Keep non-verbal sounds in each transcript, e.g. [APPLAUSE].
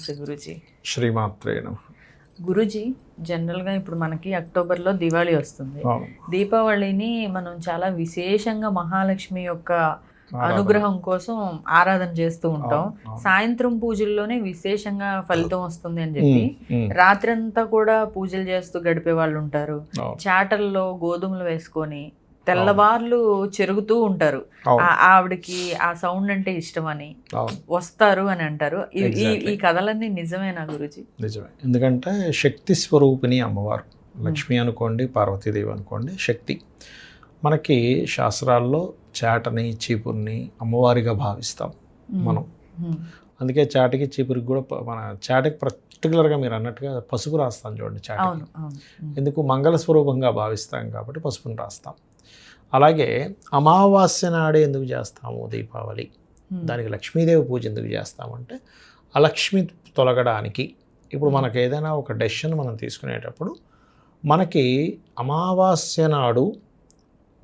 నమస్తే గురుజీ. శ్రీమాత్రే నమ. గురుజీ జనరల్గా ఇప్పుడు మనకి అక్టోబర్లో దివాళీ వస్తుంది. దీపావళిని మనం చాలా విశేషంగా మహాలక్ష్మి యొక్క. అనుగ్రహం కోసం ఆరాధన చేస్తూ ఉంటాం. సాయంత్రం పూజల్లోనే విశేషంగా ఫలితం వస్తుంది అని చెప్పి రాత్రంతా కూడా పూజలు చేస్తూ గడిపే వాళ్ళు ఉంటారు. చాటల్లో గోధుమలు వేసుకొని తెల్లవార్లు చెరుగుతూ ఉంటారు. ఆవిడకి ఆ సౌండ్ అంటే ఇష్టమని అవును, వస్తారు అని అంటారు. ఈ- కథలన్నీ నిజమేనా గురుజీ? నిజమే. ఎందుకంటే శక్తి స్వరూపిణి అమ్మవారు. లక్ష్మి అనుకోండి పార్వతీదేవి అనుకోండి శక్తి. మనకి శాస్త్రాల్లో చాటని చీపుర్ని అమ్మవారిగా భావిస్తాం మనం. అందుకే చాటకి చీపురికి కూడా మన చాటకి పర్టికులర్గా మీరు అన్నట్టుగా పసుపు రాస్తాం చూడండి ఉమ్. ఎందుకు? మంగళ స్వరూపంగా భావిస్తాం కాబట్టి పసుపుని రాస్తాం. అలాగే అమావాస్య నాడే ఎందుకు చేస్తాము? దీపావళి. దానికి లక్ష్మీదేవి పూజ ఎందుకు చేస్తామంటే అలక్ష్మి తొలగడానికి. ఇప్పుడు మనకు ఏదైనా ఒక డెసిషన్ మనం తీసుకునేటప్పుడు మనకి అమావాస్య నాడు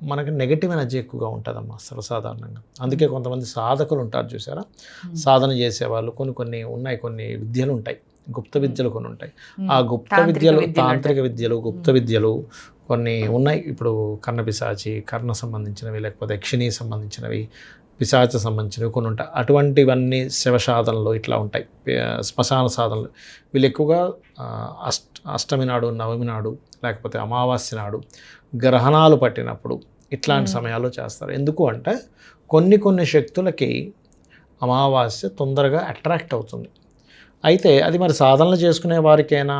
మనకి నెగటివ్ ఎనర్జీ ఎక్కువగా ఉంటుందమ్మా సర్వసాధారణంగా. అందుకే కొంతమంది సాధకులు ఉంటారు చూసారా. సాధన చేసేవాళ్ళు కొన్ని కొన్ని ఉన్నాయి కొన్ని విద్యలు ఉంటాయి. గుప్త విద్యలు కొన్ని ఉంటాయి. ఆ గుప్త విద్యలు తాంత్రిక విద్యలు గుప్త విద్యలు కొన్ని ఉన్నాయి. ఇప్పుడు కర్ణ పిశాచి కర్ణ సంబంధించినవి లేకపోతే యక్షిణి సంబంధించినవి పిశాచ సంబంధించినవి కొన్ని ఉంటాయి. అటువంటివన్నీ శివ సాధనలు ఇట్లా ఉంటాయి. శ్మశాన సాధనలు. వీళ్ళు ఎక్కువగా అష్ట అష్టమి నాడు నవమి నాడు లేకపోతే అమావాస్య నాడు గ్రహణాలు పట్టినప్పుడు ఇట్లాంటి. సమయాల్లో చేస్తారు. ఎందుకు అంటే కొన్ని కొన్ని శక్తులకి అమావాస్య తొందరగా అట్రాక్ట్ అవుతుంది. అయితే అది మరి సాధనలు చేసుకునే వారికైనా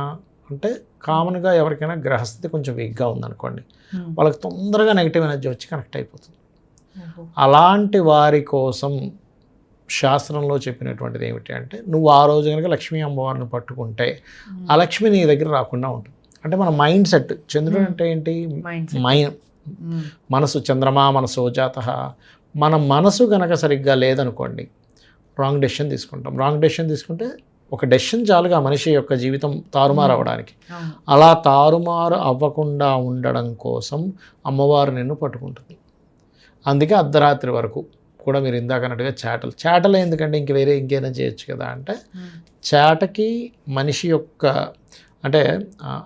అంటే కామన్గా ఎవరికైనా గ్రహస్థితి కొంచెం వీక్గా ఉందనుకోండి. వాళ్ళకి తొందరగా నెగిటివ్ ఎనర్జీ వచ్చి కనెక్ట్ అయిపోతుంది. అలాంటి వారి కోసం శాస్త్రంలో చెప్పినటువంటిది ఏమిటి అంటే నువ్వు ఆ రోజు కనుక లక్ష్మీ అమ్మవారిని పట్టుకుంటే. ఆ లక్ష్మి నీ దగ్గర రాకుండా ఉంటుంది అంటే మన మైండ్ సెట్ చంద్రుడు. అంటే ఏంటి. మైండ్. మనసు చంద్రమా మనసు జాత మన మనసు గనక సరిగ్గా లేదనుకోండి రాంగ్ డెసిషన్ తీసుకుంటాం రాంగ్ డెసిషన్ తీసుకుంటే ఒక డెసిషన్ చాలుగా మనిషి యొక్క జీవితం తారుమారు అవ్వడానికి. అలా తారుమారు అవ్వకుండా ఉండడం కోసం అమ్మవారు నిన్ను పట్టుకుంటుంది అందుకే అర్ధరాత్రి వరకు కూడా మీరు ఇందాక అన్నట్టుగా చాటలు చాటలు ఎందుకంటే ఇంక వేరే ఇంకేమైనా చేయొచ్చు కదా అంటే. చాటకి మనిషి యొక్క అంటే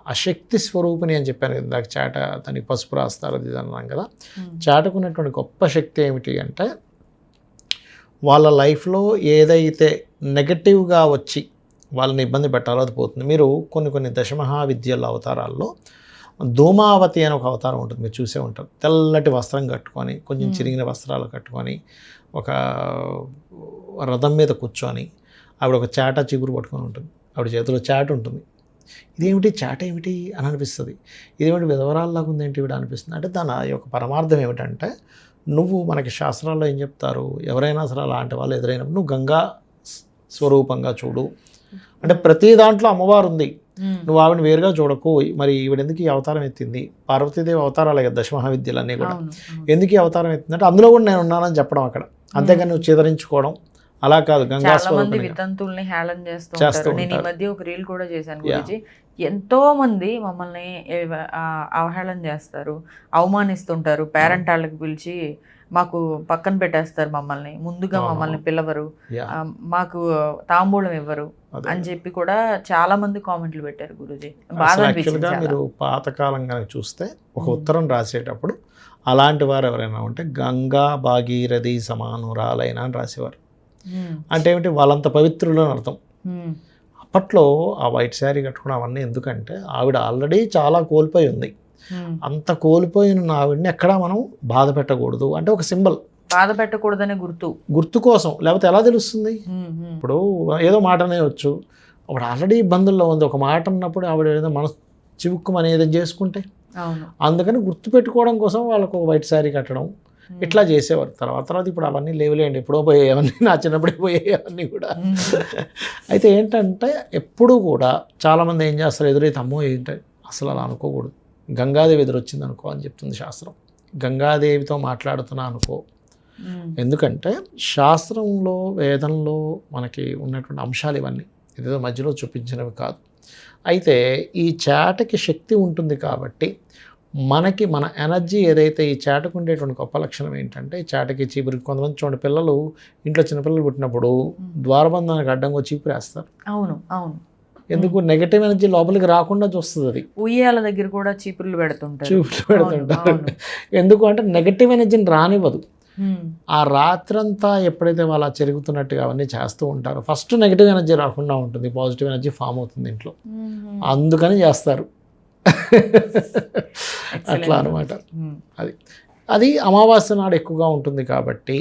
అశక్తి స్వరూపిణి అని చెప్పాను ఇందాక చాట దానికి పసుపు రాస్తారు అది ఇది అన్నాం కదా. చాటుకున్నటువంటి గొప్ప శక్తి ఏమిటి అంటే వాళ్ళ లైఫ్లో ఏదైతే నెగటివ్గా వచ్చి వాళ్ళని ఇబ్బంది పెట్టాలో అది పోతుంది. మీరు కొన్ని కొన్ని దశమహావిద్యల అవతారాల్లో ధూమావతి అని ఒక అవతారం ఉంటుంది. మీరు చూసే ఉంటారు. తెల్లటి వస్త్రం కట్టుకొని కొంచెం. చిరిగిన వస్త్రాలు కట్టుకొని ఒక రథం మీద కూర్చొని ఆవిడ ఒక చాట చిగురు పట్టుకొని ఉంటుంది. ఆవిడ చేతిలో చాట ఉంటుంది. ఇదేమిటి చాట ఏమిటి అని అనిపిస్తుంది. ఇదేమిటి విధవరాల్లాగా ఉందేంటి ఇవిడ అనిపిస్తుంది. అంటే దాని యొక్క పరమార్థం ఏమిటంటే నువ్వు మనకి శాస్త్రాల్లో ఏం చెప్తారు? ఎవరైనా సరే అలాంటి వాళ్ళు ఎదురైనప్పుడు నువ్వు గంగా స్వరూపంగా చూడు. అంటే ప్రతి దాంట్లో అమ్మవారు ఉంది. నువ్వు ఆవిడని వేరుగా చూడకు మరి ఈవిడ ఎందుకు ఈ అవతారం ఎత్తింది? పార్వతీదేవి అవతారాలే కదా దశమహావిద్యలన్నీ కూడా. ఎందుకు ఈ అవతారం ఎత్తింది? అంటే అందులో కూడా నేను ఉన్నానని చెప్పడం అక్కడ. అంతేగాని నువ్వు చిదరించుకోవడం అలా కాదు గంగా చాలా మంది వితంతుల్ని హేళన చేస్తూ నేను ఈ. మధ్య ఒక రీల్ కూడా చేశాను. గురించి ఎంతో మంది మమ్మల్ని అవహేళన చేస్తారు అవమానిస్తుంటారు పేరెంట్ వాళ్ళకి పిలిచి మాకు పక్కన పెట్టేస్తారు మమ్మల్ని ముందుగా. మమ్మల్ని పిలవరు మాకు తాంబూలం ఇవ్వరు. అని చెప్పి కూడా చాలా మంది కామెంట్లు పెట్టారు గురుజీ చాలా. మీరు పాతకాలం కనుక చూస్తే ఒక. ఉత్తరం రాసేటప్పుడు అలాంటి వారు ఎవరైనా ఉంటే గంగా భాగీరథి సమానురాలైన అని రాసేవారు అంటే ఏమిటి? వాళ్ళంత పవిత్రులు అని అర్థం. ఉమ్, అప్పట్లో ఆ వైట్ శారీ కట్టుకోవడం అవన్నీ ఎందుకంటే ఆవిడ ఆల్రెడీ చాలా కోల్పోయి ఉంది. ఉమ్. అంత కోల్పోయిన ఆవిడని ఎక్కడా మనం బాధ పెట్టకూడదు. అంటే ఒక సింబల్. బాధ పెట్టకూడదనే గుర్తు. గుర్తు కోసం. లేకపోతే ఎలా తెలుస్తుంది. ఇప్పుడు ఏదో మాట అనేవచ్చు ఆవిడ ఆల్రెడీ ఇబ్బందుల్లో ఉంది. ఒక మాట అన్నప్పుడు ఆవిడ ఏదో మనసు చివుక్కుమని ఏదో చేసుకుంటే అందుకని గుర్తు పెట్టుకోవడం కోసం వాళ్ళకు వైట్ శారీ కట్టడం. ఇట్లా చేసేవారు. తర్వాత తర్వాత ఇప్పుడు అవన్నీ లేవులేండి. ఎప్పుడో పోయేవన్నీ నా చిన్నప్పుడే పోయేవన్నీ కూడా. ఉమ్. అయితే ఏంటంటే ఎప్పుడూ కూడా చాలామంది ఏం చేస్తారు? ఎదురైతే అమ్మో ఏంటి? అసలు అలా అనుకోకూడదు. గంగాదేవి ఎదురొచ్చింది అనుకో అని చెప్తుంది శాస్త్రం. గంగాదేవితో మాట్లాడుతున్నా అనుకో. ఉమ్. ఎందుకంటే శాస్త్రంలో వేదంలో మనకి ఉన్నటువంటి అంశాలు ఇవన్నీ ఇదేదో మధ్యలో చూపించినవి కాదు. అయితే ఈ చాటకి శక్తి ఉంటుంది కాబట్టి మనకి మన ఎనర్జీ ఏదైతే ఈ చాటకు ఉండేటువంటి గొప్ప లక్షణం ఏంటంటే చాటకి చీపురు కొంతమంది చూడండి పిల్లలు ఇంట్లో చిన్నపిల్లలు పుట్టినప్పుడు ద్వారబంధానికి అడ్డంగా చీపురు వేస్తారు. అవును అవును. ఎందుకు? నెగటివ్ ఎనర్జీ లోపలికి రాకుండా చూస్తుంది అది. ఉయ్యాల దగ్గర కూడా చీపుర్లు పెడుతుంటారు. చీపురు పెడుతుంటారు. ఎందుకు అంటే నెగటివ్ ఎనర్జీని రానివ్వదు. ఆ రాత్రంతా ఎప్పుడైతే వాళ్ళు చెరుగుతున్నట్టుగా అవన్నీ చేస్తూ ఉంటారో ఫస్ట్ నెగిటివ్ ఎనర్జీ రాకుండా ఉంటుంది పాజిటివ్ ఎనర్జీ ఫామ్ అవుతుంది ఇంట్లో. అందుకని చేస్తారు. అట్లా అనమాట ఉమ్, అది. అది అమావాస్య నాడు ఎక్కువగా ఉంటుంది కాబట్టి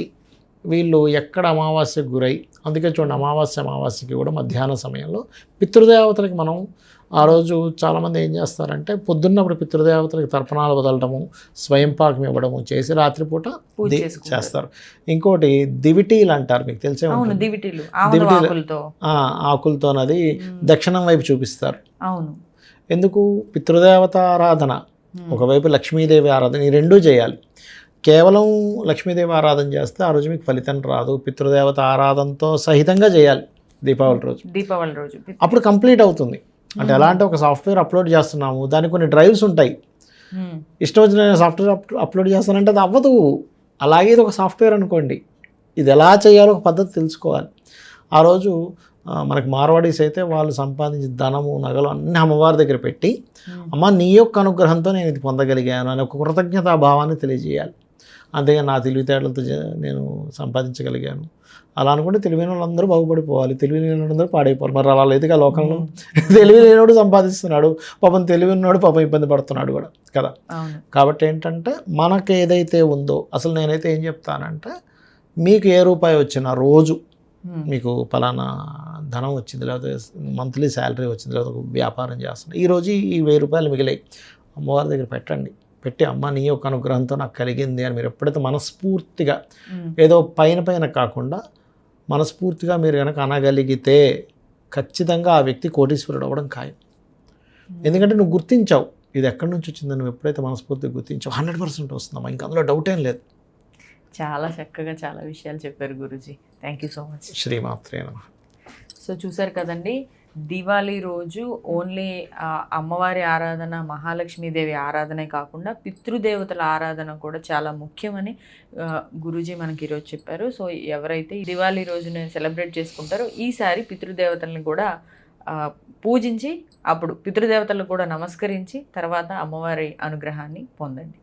వీళ్ళు ఎక్కడ అమావాస్యకు గురై అందుకే చూడండి అమావాస్య అమావాస్యకి కూడా మధ్యాహ్న సమయంలో పితృదేవతలకి మనం ఆ రోజు చాలామంది ఏం చేస్తారంటే పొద్దున్నప్పుడు పితృదేవతలకి తర్పణాలు వదలడము స్వయం పాకం ఇవ్వడము చేసి రాత్రిపూట. చేస్తారు. ఇంకోటి దివిటీలు అంటారు మీకు తెలిసే దివిటీలు. ఆకులతో. ఆకులతోనది ఉమ్, దక్షిణం వైపు చూపిస్తారు. అవును. ఎందుకు? పితృదేవత ఆరాధన. ఉమ్, ఒకవైపు లక్ష్మీదేవి ఆరాధన ఈ రెండూ చేయాలి. కేవలం లక్ష్మీదేవి ఆరాధన చేస్తే ఆ రోజు మీకు ఫలితం రాదు. పితృదేవత ఆరాధనతో సహితంగా చేయాలి దీపావళి రోజు. దీపావళి రోజు. అప్పుడు కంప్లీట్ అవుతుంది. అంటే ఎలా అంటే ఒక సాఫ్ట్వేర్ అప్లోడ్ చేస్తున్నాము. దానికి కొన్ని డ్రైవ్స్ ఉంటాయి. ఉమ్, ఇష్టం వచ్చిన సాఫ్ట్వేర్ అప్ అప్లోడ్ చేస్తానంటే అది అవ్వదు. అలాగే ఇది ఒక సాఫ్ట్వేర్ అనుకోండి. ఇది ఎలా చేయాలో ఒక పద్ధతి తెలుసుకోవాలి. ఆ రోజు మనకి మార్వాడీస్ అయితే వాళ్ళు సంపాదించిన ధనము నగలు అన్ని అమ్మవారి దగ్గర పెట్టి అమ్మ నీ యొక్క అనుగ్రహంతో నేను ఇది పొందగలిగాను అని ఒక కృతజ్ఞతా భావాన్ని తెలియజేయాలి. అంతేగా నా తెలివితేటలతో నేను సంపాదించగలిగాను. అలా అనుకుంటే తెలివైన వాళ్ళందరూ బాగుపడిపోవాలి. తెలివి లేని వాళ్ళందరూ పాడైపోవాలి. మరి అలా లేదుగా లోకంలో. [LAUGHS] తెలివి లేనివాడు సంపాదిస్తున్నాడు. పాపం తెలివి ఉన్నవాడు పాపం ఇబ్బంది పడుతున్నాడు కూడా. కదా? కాబట్టి ఏంటంటే మనకు ఏదైతే ఉందో అసలు నేనైతే ఏం చెప్తానంటే మీకు ఏ రూపాయి వచ్చినా రోజు మీకు ఫలానా ధనం వచ్చింది లేకపోతే మంత్లీ శాలరీ వచ్చింది లేకపోతే వ్యాపారం చేస్తుంది ఈరోజు ఈ వెయ్యి రూపాయలు మిగిలాయి. అమ్మవారి దగ్గర పెట్టండి. పెట్టి అమ్మ నీ యొక్క అనుగ్రహంతో నాకు కలిగింది అని మీరు ఎప్పుడైతే మనస్ఫూర్తిగా ఉమ్, ఏదో పైన పైన కాకుండా మనస్ఫూర్తిగా మీరు కనుక అనగలిగితే ఖచ్చితంగా ఆ వ్యక్తి కోటీశ్వరుడు అవ్వడం ఖాయం. ఎందుకంటే నువ్వు గుర్తించావు. ఇది ఎక్కడి నుంచి వచ్చిందని నువ్వు ఎప్పుడైతే మనస్ఫూర్తిగా గుర్తించావు. హండ్రెడ్ పర్సెంట్ వస్తుందమ్మా. ఇంకా అందులో డౌట్ ఏం లేదు. చాలా చక్కగా చాలా విషయాలు చెప్పారు Guruji. Thank you so much శ్రీమాత్రే నమ. సో చూసారు కదండి దివాళీ రోజు ఓన్లీ అమ్మవారి ఆరాధన మహాలక్ష్మీదేవి ఆరాధనే కాకుండా పితృదేవతల ఆరాధన కూడా చాలా ముఖ్యమని గురూజీ మనకి ఈరోజు చెప్పారు. సో ఎవరైతే ఈ దివాళీ రోజున సెలబ్రేట్ చేసుకుంటారో ఈసారి పితృదేవతల్ని కూడా పూజించి అప్పుడు పితృదేవతలకు కూడా నమస్కరించి తర్వాత అమ్మవారి అనుగ్రహాన్ని పొందండి.